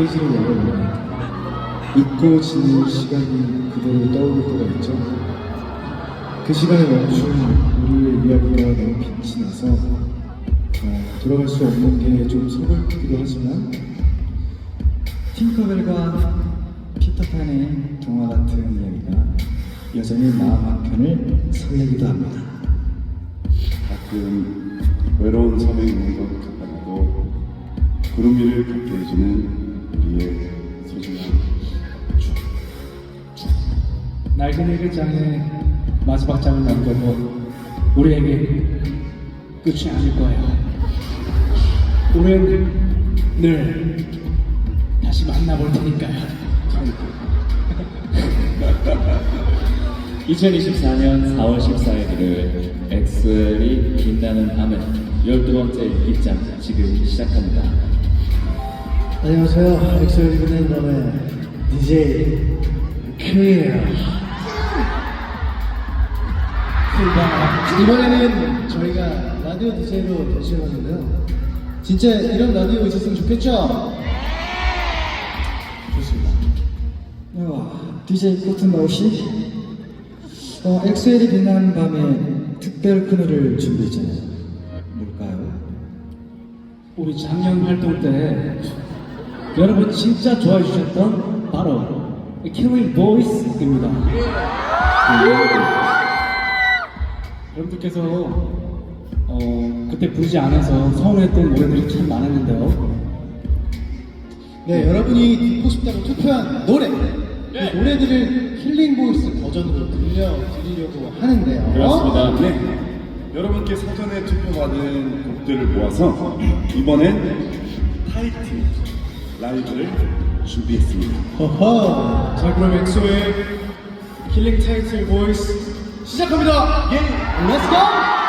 페이지를 열어보면 잊고 지는 시간이 그대로 떠오를 때가 있죠. 그 시간에 멈춘 우리의 이야기가 너무 빛이 나서 어, 돌아갈 수 없는 게 좀 서글프기도 하지만 팅커벨과 피터판의 동화 같은 이야기가 여전히 마음 한편을 설레기도 합니다. 가끔 외로운 섬에 있는 것 같아도 구름 위를 걷게 해주는 우리의 소중한 추억. 낡은 일기장에 마지막 장을 남겨도 우리에게 끝이 아닐 거예요. 우리는 늘 다시 만나볼 테니까요. 2024년 4월 14일 일요일 엑셀이 빛나는 밤은 12번째 입장 지금 시작합니다. 안녕하세요. 분의 nom의 DJ 큐예요. 이번에는 저희가 라디오 DJ로 변신해봤는데요. 진짜 이런 라디오 있었으면 좋겠죠? 좋습니다. 와, DJ 코튼바우 씨, 어, 엑셀이 빛나는 밤에 특별 코너를 준비했잖아요. 뭘까요? 우리 작년 활동 때 여러분 진짜 좋아해 주셨던 바로 킬링 보이스입니다. 여러분들께서 어, 그때 부르지 않아서 서운했던 노래들이 참 많았는데요. 네, 여러분이 듣고 싶다고 투표한 노래. 그 노래들을 힐링 보이스 버전으로 들려드리려고 하는데요. 그렇습니다. 네. 여러분께 사전에 투표받은 곡들을 모아서 이번엔 타이틀 라이브를 준비했습니다. 허허. 자 그럼 엑소의 힐링 타이틀 보이스 시작합니다. 예. 렛츠고!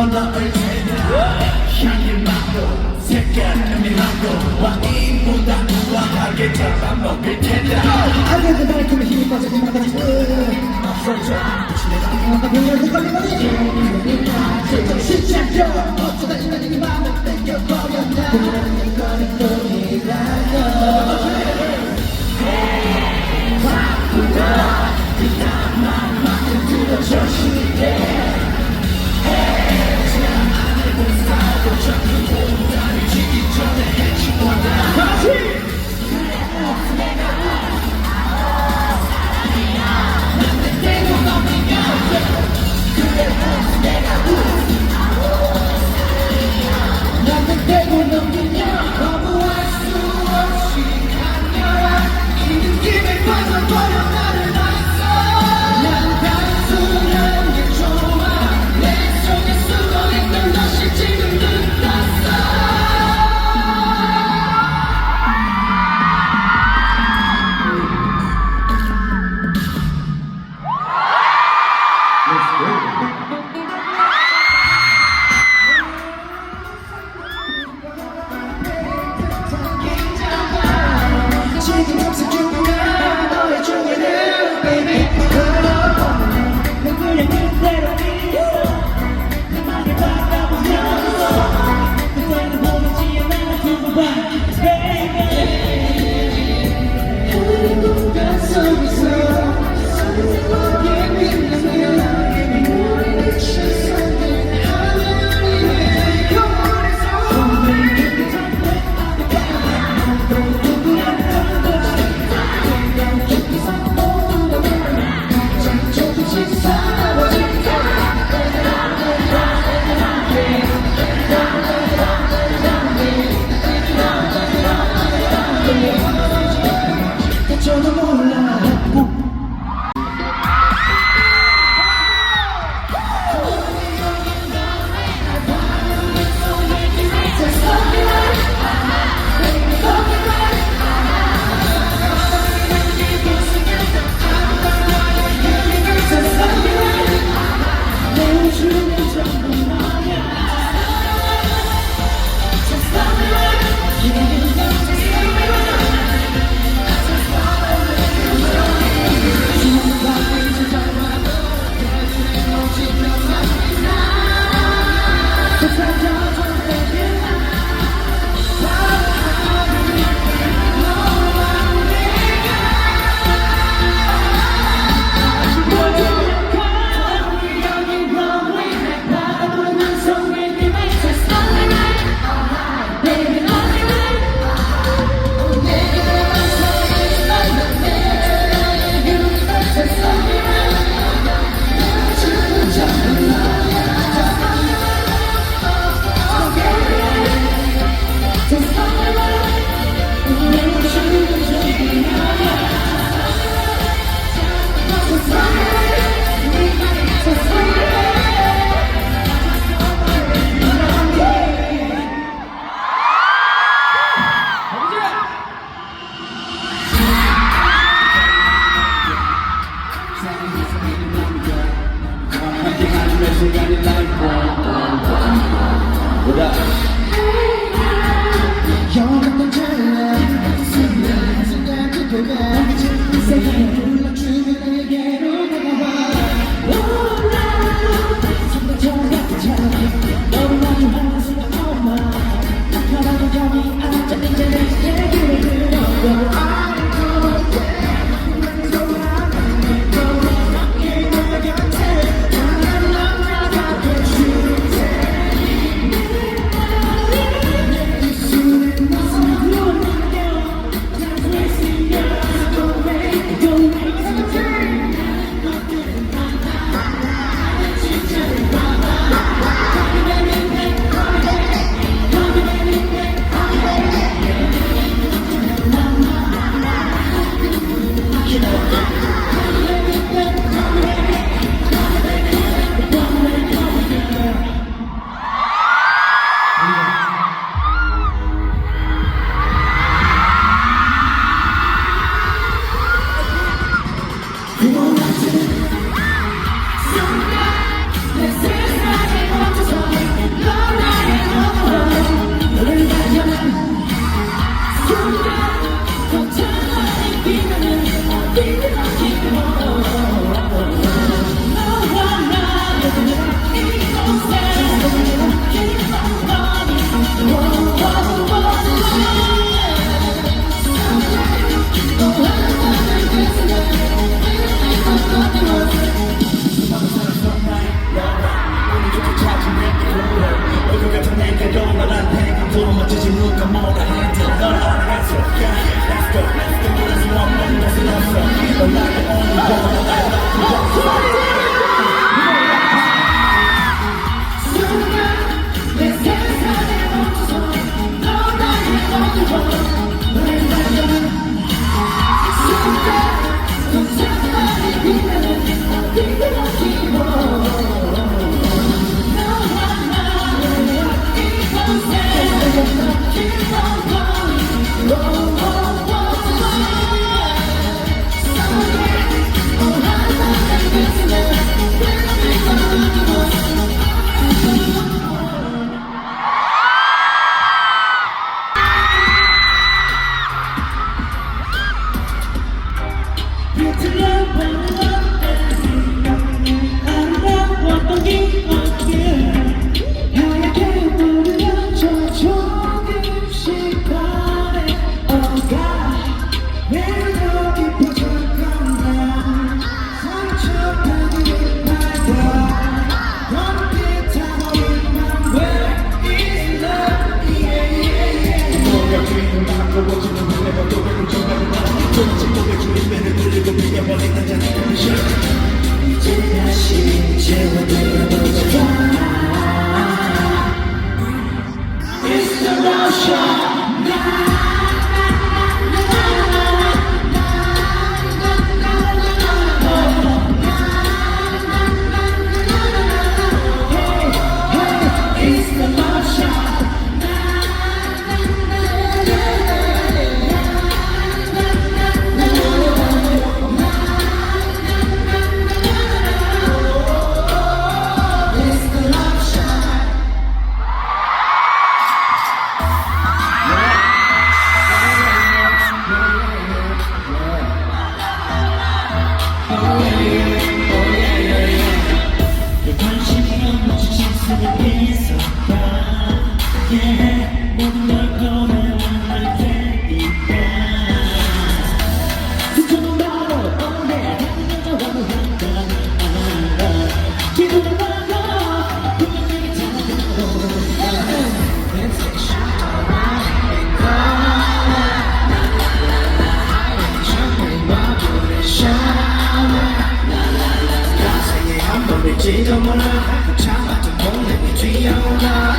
번호를 내놔 put them all to handle None are answer, yeah, let's go let's get world's one man answer. Let's go, let's go, let's go, let's go. Say don't wanna have a time, I don't wanna be young now.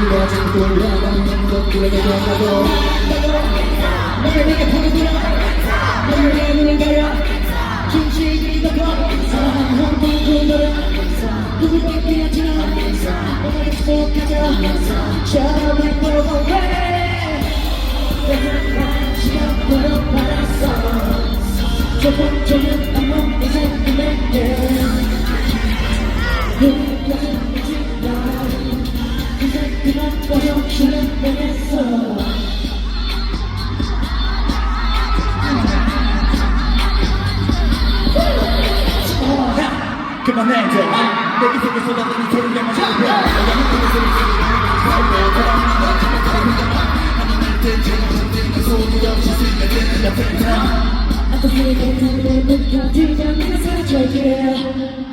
흘러진 돌아가는 것들에게 변하고 너를 내게 보내들어 너를 내 눈을 가려 진실이 덮어 한번 돌아 누굴 밖에 하지 마 너를 속하자 저를 보고 해 내가 시간 보여 받았어 그만해 이제. 내 기색에 쏟아지는 소리에만 잡혀 아프게 되는 느껴지면 사라져게